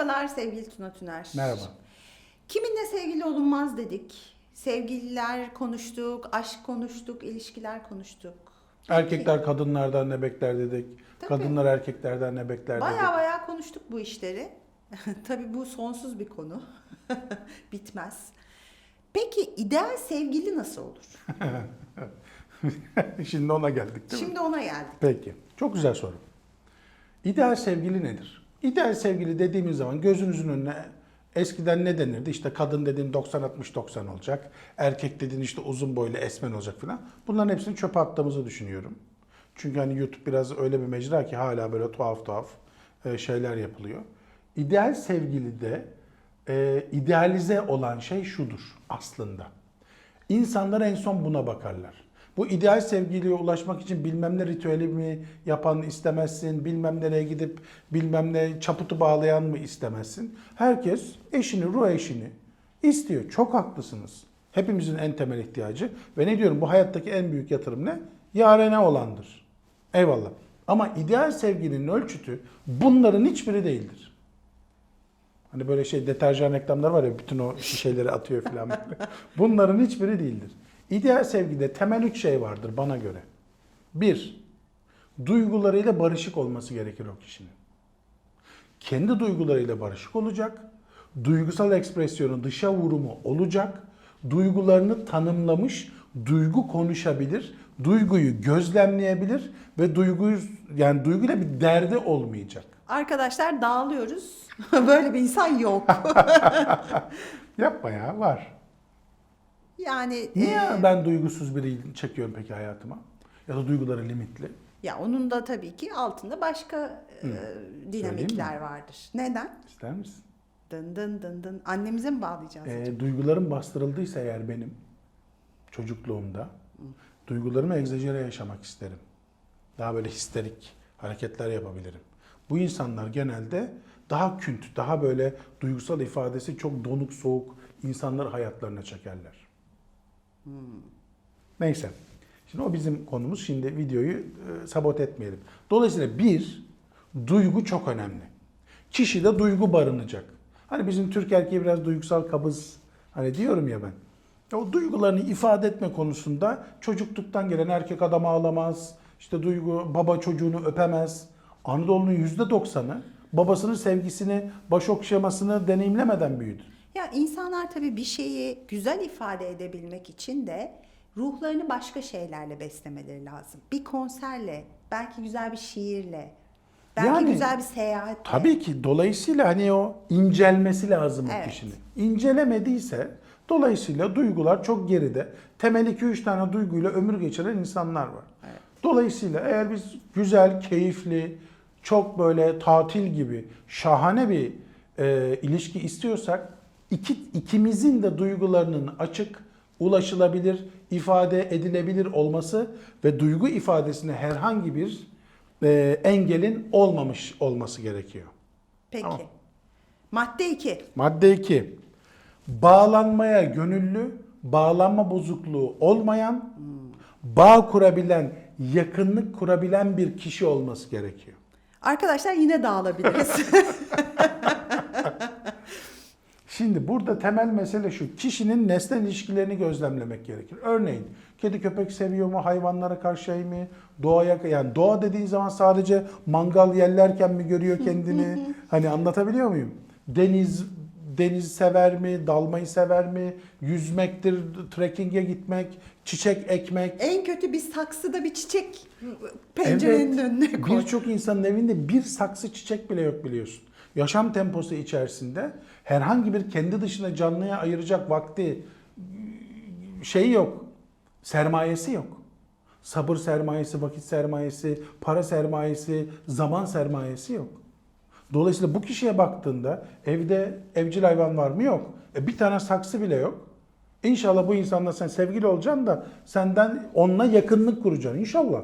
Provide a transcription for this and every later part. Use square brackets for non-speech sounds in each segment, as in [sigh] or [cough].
Merhabalar sevgili Tuna Tüner. Merhaba. Kiminle sevgili olunmaz dedik. Sevgililer konuştuk, aşk konuştuk, ilişkiler konuştuk. Erkekler kadınlardan ne bekler dedik. Tabii. Kadınlar erkeklerden ne bekler dedik. Baya baya konuştuk bu işleri. [laughs] Tabii bu sonsuz bir konu. [laughs] Bitmez. Peki ideal sevgili nasıl olur? [laughs] Şimdi ona geldik değil mi? Şimdi ona geldik. Peki. Çok güzel soru. İdeal sevgili nedir? İdeal sevgili dediğimiz zaman gözünüzün önüne eskiden ne denirdi? İşte kadın dediğin 90-60-90 olacak. Erkek dediğin işte uzun boylu esmen olacak falan. Bunların hepsini çöpe attığımızı düşünüyorum. Çünkü hani YouTube biraz öyle bir mecra ki hala böyle tuhaf tuhaf e, şeyler yapılıyor. İdeal sevgili de e, idealize olan şey şudur aslında. İnsanlar en son buna bakarlar. Bu ideal sevgiliye ulaşmak için bilmem ne ritüeli mi yapan istemezsin, bilmem nereye gidip bilmem ne çaputu bağlayan mı istemezsin. Herkes eşini, ruh eşini istiyor. Çok haklısınız. Hepimizin en temel ihtiyacı. Ve ne diyorum bu hayattaki en büyük yatırım ne? Yarene olandır. Eyvallah. Ama ideal sevginin ölçütü bunların hiçbiri değildir. Hani böyle şey deterjan reklamları var ya bütün o şişeleri atıyor falan. [laughs] Bunların hiçbiri değildir. İdeal sevgide temel üç şey vardır bana göre. Bir, duygularıyla barışık olması gerekir o kişinin. Kendi duygularıyla barışık olacak. Duygusal ekspresyonu, dışa vurumu olacak. Duygularını tanımlamış, duygu konuşabilir, duyguyu gözlemleyebilir ve duyguyu yani duyguyla bir derdi olmayacak. Arkadaşlar dağılıyoruz. [laughs] Böyle bir insan yok. [laughs] Yapma ya var. Yani Niye e, ben duygusuz biri çekiyorum peki hayatıma? Ya da duyguları limitli. ya onun da tabii ki altında başka e, dinamikler vardır. Neden? İster misin? Dın dın dın dın. Annemize mi bağlayacağız? Ee, duygularım bastırıldıysa eğer benim çocukluğumda duygularımı egzajere yaşamak isterim. Daha böyle histerik hareketler yapabilirim. Bu insanlar genelde daha künt, daha böyle duygusal ifadesi çok donuk, soğuk insanlar hayatlarına çekerler. Neyse. Şimdi o bizim konumuz. Şimdi videoyu e, sabot etmeyelim. Dolayısıyla bir, duygu çok önemli. Kişide duygu barınacak. Hani bizim Türk erkeği biraz duygusal kabız. Hani diyorum ya ben. O duygularını ifade etme konusunda çocukluktan gelen erkek adam ağlamaz. İşte duygu baba çocuğunu öpemez. Anadolu'nun yüzde doksanı babasının sevgisini, baş okşamasını deneyimlemeden büyüdü. Ya insanlar tabii bir şeyi güzel ifade edebilmek için de ruhlarını başka şeylerle beslemeleri lazım. Bir konserle, belki güzel bir şiirle, belki Yani- güzel bir seyahatle. Tabii ki dolayısıyla hani o incelmesi lazım o Evet. kişinin. İncelemediyse dolayısıyla duygular çok geride. Temel 2-3 tane duyguyla ömür geçiren insanlar var. Dolayısıyla eğer biz güzel, keyifli, çok böyle tatil gibi şahane bir e, ilişki istiyorsak iki, ikimizin de duygularının açık, ulaşılabilir, ifade edilebilir olması ve duygu ifadesine herhangi bir e, engelin olmamış olması gerekiyor. Peki. Tamam. Madde 2. Madde 2. Bağlanmaya gönüllü, bağlanma bozukluğu olmayan, bağ kurabilen, yakınlık kurabilen bir kişi olması gerekiyor. Arkadaşlar yine dağılabiliriz. [laughs] Şimdi burada temel mesele şu. Kişinin nesnel ilişkilerini gözlemlemek gerekir. Örneğin kedi köpek seviyor mu? Hayvanlara karşı şey mi? Doğaya yani doğa dediğin zaman sadece mangal yerlerken mi görüyor kendini? [laughs] hani anlatabiliyor muyum? Deniz deniz sever mi? Dalmayı sever mi? Yüzmektir, trekking'e gitmek, çiçek ekmek. en kötü bir saksıda bir çiçek pencerenin önüne koy. Birçok insanın evinde bir saksı çiçek bile yok biliyorsun. Yaşam temposu içerisinde herhangi bir kendi dışında canlıya ayıracak vakti şey yok. Sermayesi yok. Sabır sermayesi, vakit sermayesi, para sermayesi, zaman sermayesi yok. Dolayısıyla bu kişiye baktığında evde evcil hayvan var mı? Yok. E bir tane saksı bile yok. İnşallah bu insanla sen sevgili olacaksın da senden onunla yakınlık kuracaksın. İnşallah.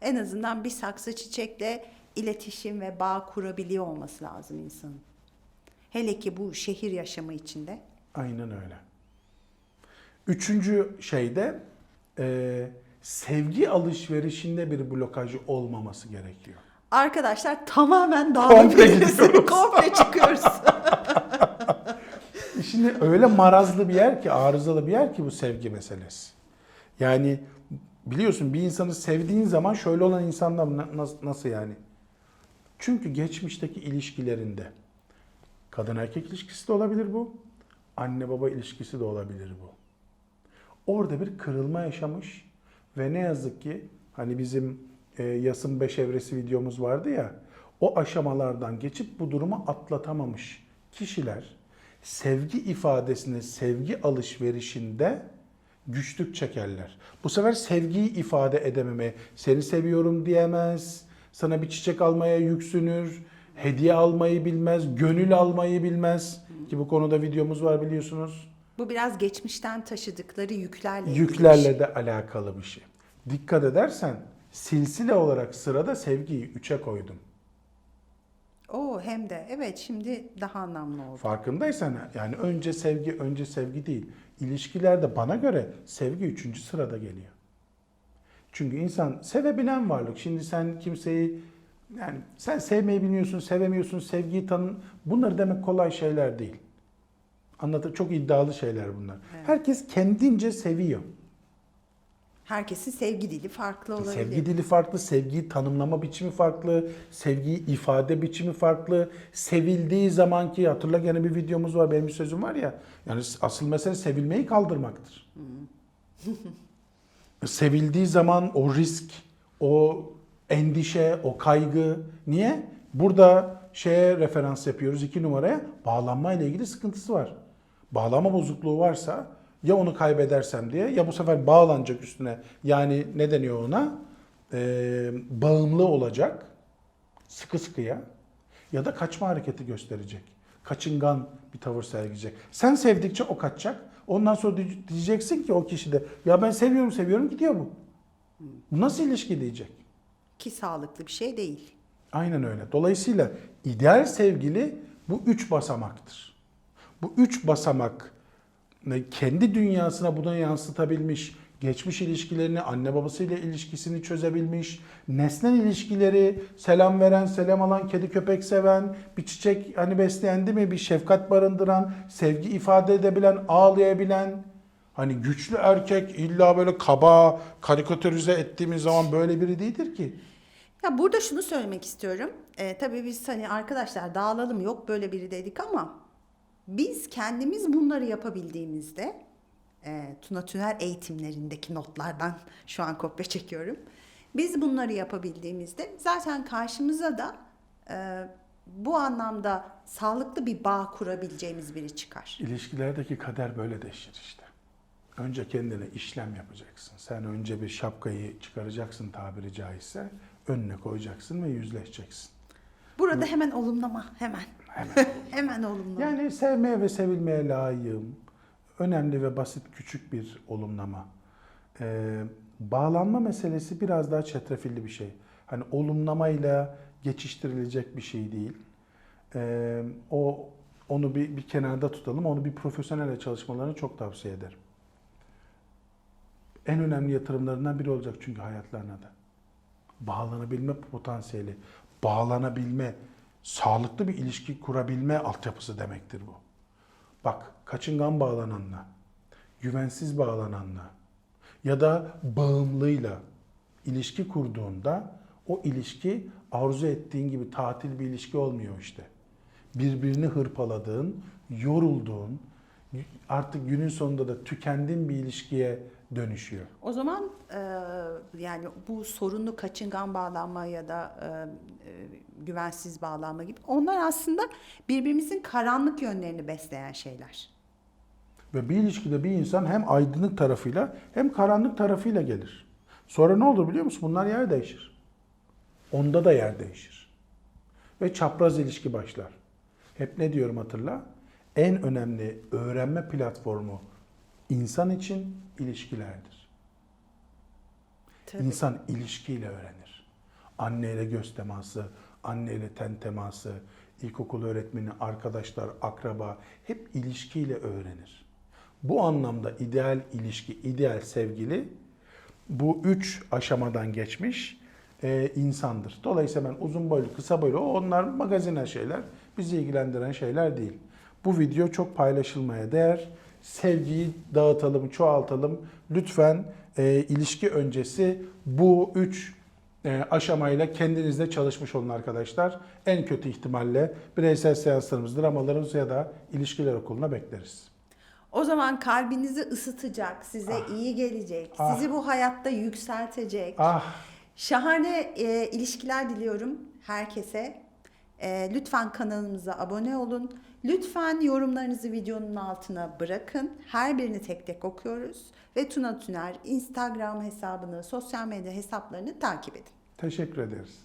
En azından bir saksı çiçekle iletişim ve bağ kurabiliyor olması lazım insanın. Hele ki bu şehir yaşamı içinde. Aynen öyle. Üçüncü şeyde e, sevgi alışverişinde bir blokaj olmaması gerekiyor. arkadaşlar tamamen Komple dağılabiliriz. gidiyoruz. Komple çıkıyoruz. [laughs] Şimdi öyle marazlı bir yer ki, arızalı bir yer ki bu sevgi meselesi. Yani biliyorsun bir insanı sevdiğin zaman şöyle olan insanlar na- nas- nasıl yani? Çünkü geçmişteki ilişkilerinde kadın erkek ilişkisi de olabilir bu. Anne baba ilişkisi de olabilir bu. Orada bir kırılma yaşamış ve ne yazık ki hani bizim e, Yasın Beş Evresi videomuz vardı ya o aşamalardan geçip bu durumu atlatamamış kişiler sevgi ifadesini sevgi alışverişinde güçlük çekerler. Bu sefer sevgiyi ifade edememeye, seni seviyorum diyemez, sana bir çiçek almaya yüksünür, hediye almayı bilmez, gönül almayı bilmez. Ki bu konuda videomuz var biliyorsunuz. Bu biraz geçmişten taşıdıkları yüklerle ilgili bir şey. Yüklerle de alakalı bir şey. Dikkat edersen silsile olarak sırada sevgiyi üçe koydum. Oo hem de evet şimdi daha anlamlı oldu. Farkındaysan yani önce sevgi önce sevgi değil. İlişkilerde bana göre sevgi üçüncü sırada geliyor. Çünkü insan sevebilen varlık. Şimdi sen kimseyi yani sen sevmeyi bilmiyorsun, sevemiyorsun, sevgiyi tanın. Bunları demek kolay şeyler değil. Anlatır çok iddialı şeyler bunlar. Evet. Herkes kendince seviyor. Herkesin sevgi dili farklı olabilir. Sevgi dili farklı, sevgiyi tanımlama biçimi farklı, sevgiyi ifade biçimi farklı. Sevildiği zamanki hatırla gene bir videomuz var, benim bir sözüm var ya. Yani asıl mesele sevilmeyi kaldırmaktır. [laughs] Sevildiği zaman o risk, o endişe, o kaygı. Niye? Burada şeye referans yapıyoruz iki numaraya. Bağlanma ile ilgili sıkıntısı var. Bağlama bozukluğu varsa ya onu kaybedersem diye ya bu sefer bağlanacak üstüne. Yani ne deniyor ona? Ee, bağımlı olacak. Sıkı sıkıya. Ya da kaçma hareketi gösterecek. Kaçıngan bir tavır sergileyecek. Sen sevdikçe o kaçacak. Ondan sonra diye- diyeceksin ki o kişi de ya ben seviyorum seviyorum gidiyor bu. Bu nasıl ilişki diyecek. Ki sağlıklı bir şey değil. Aynen öyle. Dolayısıyla ideal sevgili bu üç basamaktır. Bu üç basamak e, kendi dünyasına bunu yansıtabilmiş, geçmiş ilişkilerini, anne babasıyla ilişkisini çözebilmiş, nesnel ilişkileri, selam veren, selam alan, kedi köpek seven, bir çiçek hani besleyen değil mi, bir şefkat barındıran, sevgi ifade edebilen, ağlayabilen, hani güçlü erkek illa böyle kaba, karikatürize ettiğimiz zaman böyle biri değildir ki. Ya burada şunu söylemek istiyorum. Ee, tabii biz hani arkadaşlar dağılalım yok böyle biri dedik ama biz kendimiz bunları yapabildiğimizde e, Tuna Tüner eğitimlerindeki notlardan şu an kopya çekiyorum. Biz bunları yapabildiğimizde zaten karşımıza da e, bu anlamda sağlıklı bir bağ kurabileceğimiz biri çıkar. İlişkilerdeki kader böyle değişir işte. Önce kendine işlem yapacaksın. Sen önce bir şapkayı çıkaracaksın tabiri caizse. Önüne koyacaksın ve yüzleşeceksin. Burada hemen olumlama hemen. Hemen. [laughs] Hemen olumlama. Yani sevmeye ve sevilmeye layığım. Önemli ve basit küçük bir olumlama. Ee, bağlanma meselesi biraz daha çetrefilli bir şey. Hani olumlamayla geçiştirilecek bir şey değil. Ee, o onu bir, bir kenarda tutalım. Onu bir profesyonelle çalışmalarını çok tavsiye ederim. En önemli yatırımlarından biri olacak çünkü hayatlarına da. Bağlanabilme potansiyeli, bağlanabilme, sağlıklı bir ilişki kurabilme altyapısı demektir bu. Bak kaçıngan bağlananla, güvensiz bağlananla ya da bağımlıyla ilişki kurduğunda o ilişki arzu ettiğin gibi tatil bir ilişki olmuyor işte. Birbirini hırpaladığın, yorulduğun, artık günün sonunda da tükendiğin bir ilişkiye dönüşüyor. O zaman e, yani bu sorunlu kaçıngan bağlanma ya da e, güvensiz bağlanma gibi onlar aslında birbirimizin karanlık yönlerini besleyen şeyler. Ve bir ilişkide bir insan hem aydınlık tarafıyla hem karanlık tarafıyla gelir. Sonra ne olur biliyor musun? Bunlar yer değişir. Onda da yer değişir. Ve çapraz ilişki başlar. Hep ne diyorum hatırla? En önemli öğrenme platformu insan için ilişkilerdir. Tabii. İnsan ilişkiyle öğrenir. Anneyle göz teması, anneyle ten teması, ilkokul öğretmeni, arkadaşlar, akraba hep ilişkiyle öğrenir. Bu anlamda ideal ilişki, ideal sevgili bu üç aşamadan geçmiş e, insandır. Dolayısıyla ben uzun boylu, kısa boylu, onlar magazinel şeyler, bizi ilgilendiren şeyler değil. Bu video çok paylaşılmaya değer. Sevgiyi dağıtalım, çoğaltalım. Lütfen e, ilişki öncesi bu üç e, aşamayla kendinizde çalışmış olun arkadaşlar. En kötü ihtimalle bireysel seanslarımız, dramalarımız ya da ilişkiler okuluna bekleriz. O zaman kalbinizi ısıtacak, size iyi gelecek, Ah. sizi bu hayatta yükseltecek. Ah Şahane e, ilişkiler diliyorum herkese. E, lütfen kanalımıza abone olun. Lütfen yorumlarınızı videonun altına bırakın. Her birini tek tek okuyoruz. Ve Tuna Tüner Instagram hesabını, sosyal medya hesaplarını takip edin. teşekkür ederiz.